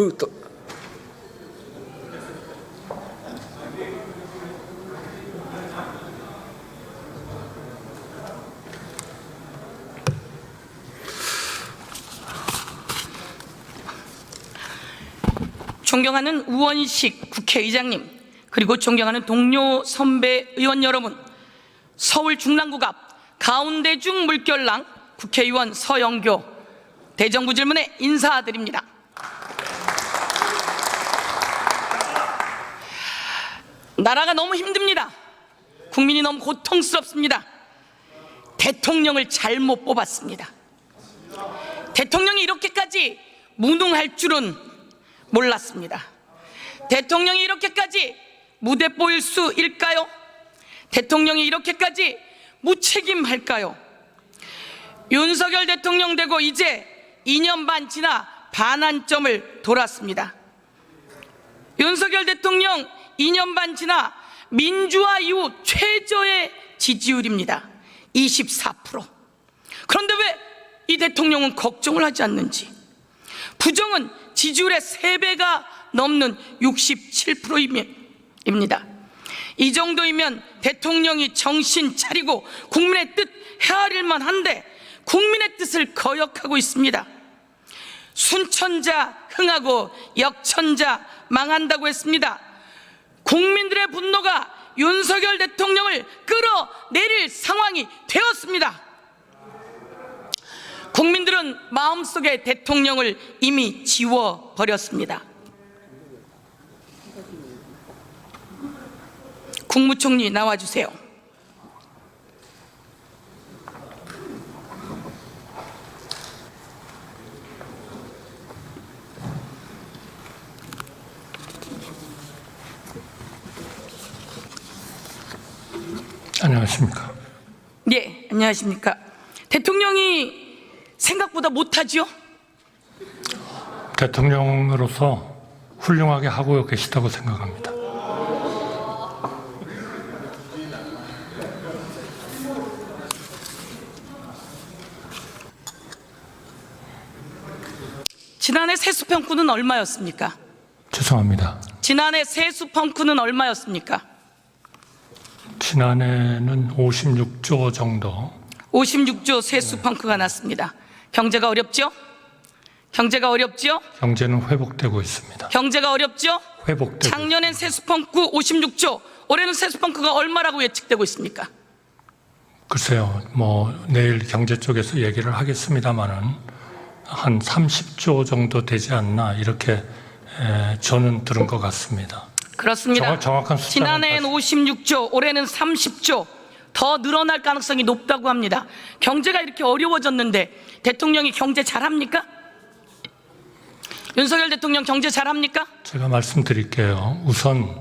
그, 또, 존경하는 우원식 국회의장님, 그리고 존경하는 동료 선배 의원 여러분, 서울 중랑구 앞 가운데중 물결랑 국회의원 서영교 대정부 질문에 인사드립니다. 나라가 너무 힘듭니다. 국민이 너무 고통스럽습니다. 대통령을 잘못 뽑았습니다. 대통령이 이렇게까지 무능할 줄은 몰랐습니다. 대통령이 이렇게까지 무대뽀일 수 일까요? 대통령이 이렇게까지 무책임할까요? 윤석열 대통령 되고 이제 2년 반 지나 반환점을 돌았습니다. 윤석열 대통령 2년 반 지나 민주화 이후 최저의 지지율입니다. 24%. 그런데 왜 이 대통령은 걱정을 하지 않는지. 부정은 지지율의 3배가 넘는 67%입니다. 이 정도이면 대통령이 정신 차리고 국민의 뜻 헤아릴만 한데 국민의 뜻을 거역하고 있습니다. 순천자 흥하고 역천자 망한다고 했습니다. 국민들의 분노가 윤석열 대통령을 끌어내릴 상황이 되었습니다. 국민들은 마음속에 대통령을 이미 지워버렸습니다. 국무총리 나와주세요. 안녕하십니까. 네, 안녕하십니까. 대통령이 생각보다 못하지요? 대통령으로서 훌륭하게 하고 계시다고 생각합니다. 지난해 세수 평가는 얼마였습니까? 죄송합니다. 지난해 세수 평가는 얼마였습니까? 지난해는 56조 정도 56조 세수 펑크가 났습니다. 경제가 어렵죠? 경제가 어렵죠? 경제는 회복되고 있습니다. 경제가 어렵죠? 회복되고 작년엔 세수 펑크 56조, 올해는 세수 펑크가 얼마라고 예측되고 있습니까? 글쎄요. 뭐 내일 경제 쪽에서 얘기를 하겠습니다마는 한 30조 정도 되지 않나 이렇게 에, 저는 들은 것 같습니다. 그렇습니다. 정확- 정확한 숫자는 지난해엔 56조, 올해는 30조 더 늘어날 가능성이 높다고 합니다. 경제가 이렇게 어려워졌는데 대통령이 경제 잘합니까? 윤석열 대통령 경제 잘합니까? 제가 말씀드릴게요. 우선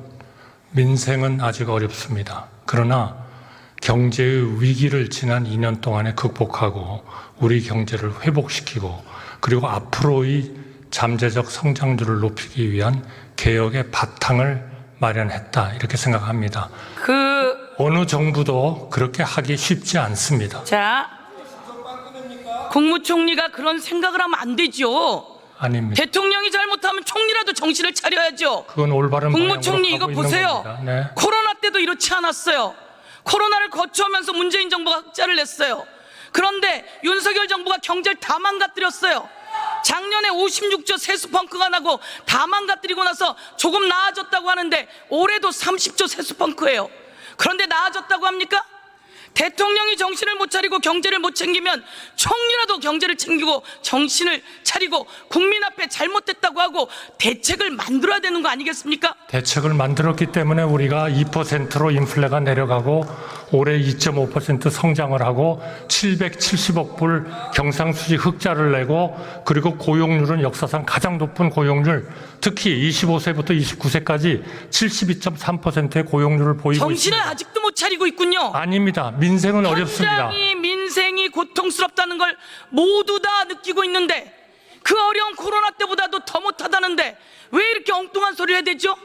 민생은 아직 어렵습니다. 그러나 경제의 위기를 지난 2년 동안에 극복하고 우리 경제를 회복시키고 그리고 앞으로의 잠재적 성장률을 높이기 위한 개혁의 바탕을 마련했다 이렇게 생각합니다. 그, 어느 정부도 그렇게 하기 쉽지 않습니다. 자, 국무총리가 그런 생각을 하면 안 되죠. 아닙니다. 대통령이 잘못하면 총리라도 정신을 차려야죠. 그건 올바른 국무총리 이거 방향으로 가고 있는 보세요. 겁니다. 네. 코로나 때도 이렇지 않았어요. 코로나를 거쳐오면서 문재인 정부가 흑자를 냈어요. 그런데 윤석열 정부가 경제를 다 망가뜨렸어요. 작년에 56조 세수 펑크가 나고 다 망가뜨리고 나서 조금 나아졌다고 하는데 올해도 30조 세수 펑크예요. 그런데 나아졌다고 합니까? 대통령이 정신을 못 차리고 경제를 못 챙기면 총리라도 경제를 챙기고 정신을 차리고 국민 앞에 잘못됐다고 하고 대책을 만들어야 되는 거 아니겠습니까? 대책을 만들었기 때문에 우리가 2%로 인플레가 내려가고 올해 2.5% 성장을 하고 770억 불 경상수지 흑자를 내고 그리고 고용률은 역사상 가장 높은 고용률 특히 25세부터 29세까지 72.3%의 고용률을 보이고 정신을 있습니다. 아직도 못 차리고 있군요. 아닙니다. 민생은 어렵습니다. 현장이 민생이 고통스럽다는 걸 모두 다 느끼고 있는데 그 어려운 코로나 때보다도 더 못하다는데 왜 이렇게 엉뚱한 소리를 해야 되죠?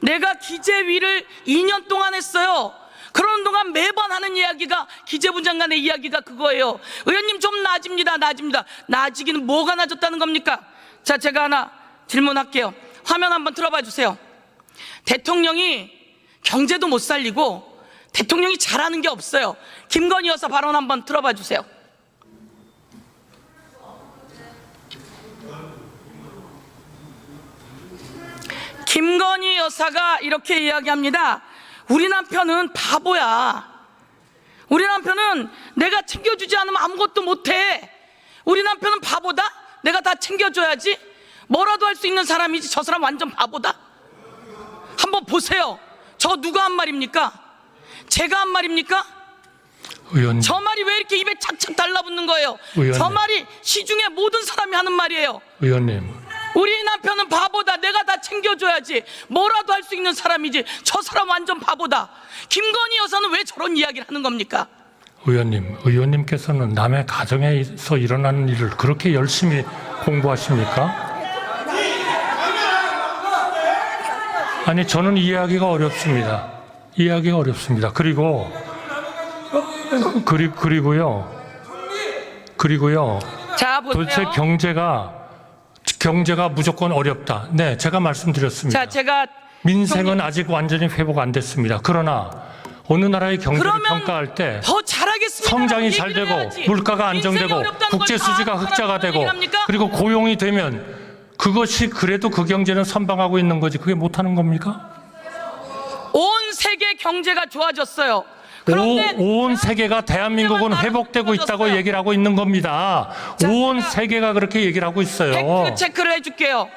내가 기재위를 2년 동안 했어요. 그러는 동안 매번 하는 이야기가 기재부 장관의 이야기가 그거예요. 의원님 좀 나아집니다. 나아집니다. 나아지기는 뭐가 나아졌다는 겁니까? 자, 제가 하나 질문할게요. 화면 한번 틀어봐 주세요. 대통령이 경제도 못 살리고 대통령이 잘하는 게 없어요. 김건희 여사 발언 한번 틀어봐 주세요. 김건희 여사가 이렇게 이야기합니다. 우리 남편은 바보야. 우리 남편은 내가 챙겨주지 않으면 아무것도 못해. 우리 남편은 바보다? 내가 다 챙겨줘야지. 뭐라도 할 수 있는 사람이지. 저 사람 완전 바보다. 한번 보세요. 저 누가 한 말입니까? 제가 한 말입니까? 의원님, 저 말이 왜 이렇게 입에 착착 달라붙는 거예요? 의원님. 저 말이 시중에 모든 사람이 하는 말이에요. 의원님, 우리 남편은 바보다. 내가 다 챙겨줘야지. 뭐라도 할 수 있는 사람이지. 저 사람 완전 바보다. 김건희 여사는 왜 저런 이야기를 하는 겁니까? 의원님, 의원님께서는 남의 가정에서 일어나는 일을 그렇게 열심히 공부하십니까? 아니, 저는 이해하기가 어렵습니다. 이해하기가 어렵습니다. 그리고, 그리, 그리고요, 그리고요, 자. 도대체 경제가, 경제가 무조건 어렵다. 네, 제가 말씀드렸습니다. 자, 제가 민생은 아직 완전히 회복 안 됐습니다. 그러나 어느 나라의 경제를 평가할 때. 성장이 잘 되고 물가가 안정되고 국제 수지가 흑자가 되고 그리고 고용이 되면 그것이 그래도 그 경제는 선방하고 있는 거지 그게 못하는 겁니까? 온 세계 경제가 좋아졌어요. 그런데 오, 온 세계가 대한민국은 회복되고 있다고 얘기를 하고 있는 겁니다. 온 세계가 그렇게 얘기를 하고 있어요. 팩트 체크를 해줄게요.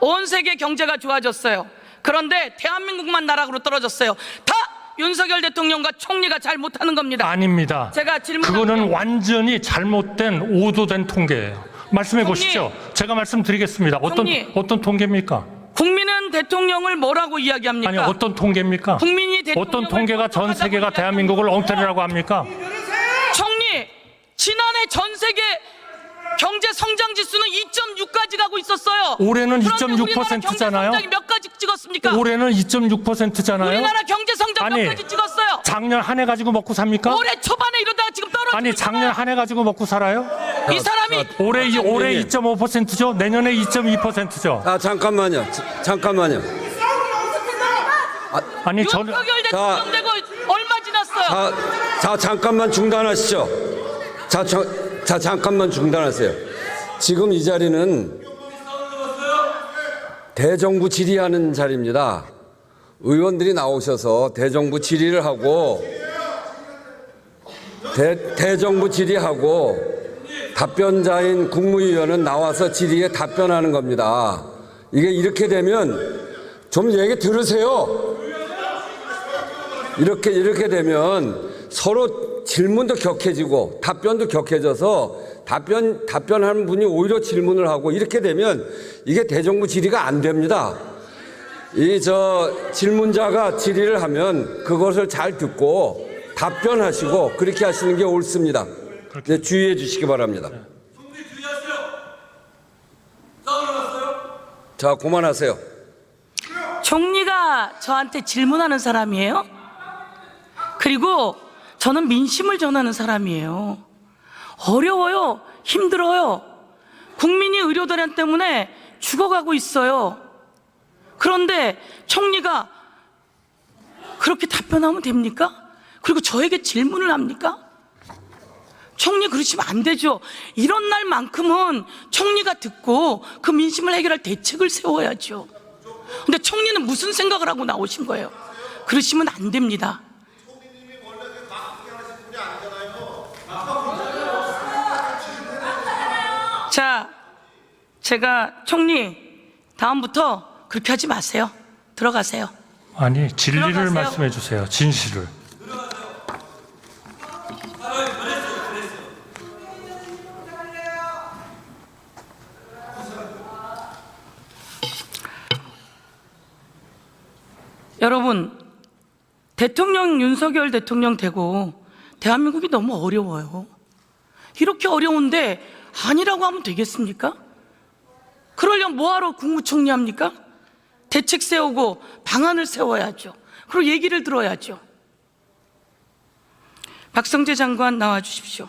온 세계 경제가 좋아졌어요. 그런데 대한민국만 나락으로 떨어졌어요. 다 윤석열 대통령과 총리가 잘 못하는 겁니다. 아닙니다. 제가 질문 그거는 완전히 잘못된 오도된 통계예요. 말씀해 총리. 보시죠. 제가 말씀드리겠습니다. 어떤 총리. 어떤 통계입니까? 국민은 대통령을 뭐라고 이야기합니까? 아니 어떤 통계입니까? 국민이 어떤 통계가 전 세계가. 대한민국을 엉터리라고 합니까? 총리 지난해 전 세계 경제 성장 지수는 2.6까지 가고 있었어요. 올해는 그런데 2.6% 우리나라 경제 잖아요. 성장이 몇 가지 찍었습니까? 올해는 2.6%잖아요. 우리나라 경제 성장 아니, 몇 가지 찍었어요? 작년 한 해 가지고 먹고 삽니까? 올해 초반에 이러다가 지금 떨어지고 아니 작년 한 해 가지고 먹고 살아요? 이 사람이 올해 이- 올해 의원님. 2.5%죠. 내년에 2.2%죠. 아 잠깐만요. 자, 잠깐만요. 아니 저는 되고 얼마 지났어요? 자, 자 잠깐만 중단하시죠. 자, 저, 자 잠깐만 중단하세요. 지금 이 자리는 대정부 질의하는 자리입니다. 의원들이 나오셔서 대정부 질의를 하고 대, 대정부 질의하고 답변자인 국무위원은 나와서 질의에 답변하는 겁니다. 이게 이렇게 되면 좀 얘기 들으세요. 이렇게 이렇게 되면 서로 질문도 격해지고 답변도 격해져서 답변 답변하는 분이 오히려 질문을 하고 이렇게 되면 이게 대정부 질의가 안 됩니다. 이 저 질문자가 질의를 하면 그것을 잘 듣고 답변하시고 그렇게 하시는 게 옳습니다. 네, 주의해 주시기 바랍니다. 자, 그만하세요. 총리가 저한테 질문하는 사람이에요? 그리고 저는 민심을 전하는 사람이에요. 어려워요. 힘들어요. 국민이 의료대란 때문에 죽어가고 있어요. 그런데 총리가 그렇게 답변하면 됩니까? 그리고 저에게 질문을 합니까? 총리 그러시면 안 되죠. 이런 날만큼은 총리가 듣고 그 민심을 해결할 대책을 세워야죠. 근데 총리는 무슨 생각을 하고 나오신 거예요? 그러시면 안 됩니다. 자, 제가 총리 다음부터 그렇게 하지 마세요. 들어가세요. 아니 진리를 들어가세요. 말씀해 주세요. 진실을. 여러분, 대통령 윤석열 대통령 되고 대한민국이 너무 어려워요. 이렇게 어려운데 아니라고 하면 되겠습니까? 그러려면 뭐하러 국무총리 합니까? 대책 세우고 방안을 세워야죠. 그리고 얘기를 들어야죠. 박성재 장관 나와 주십시오.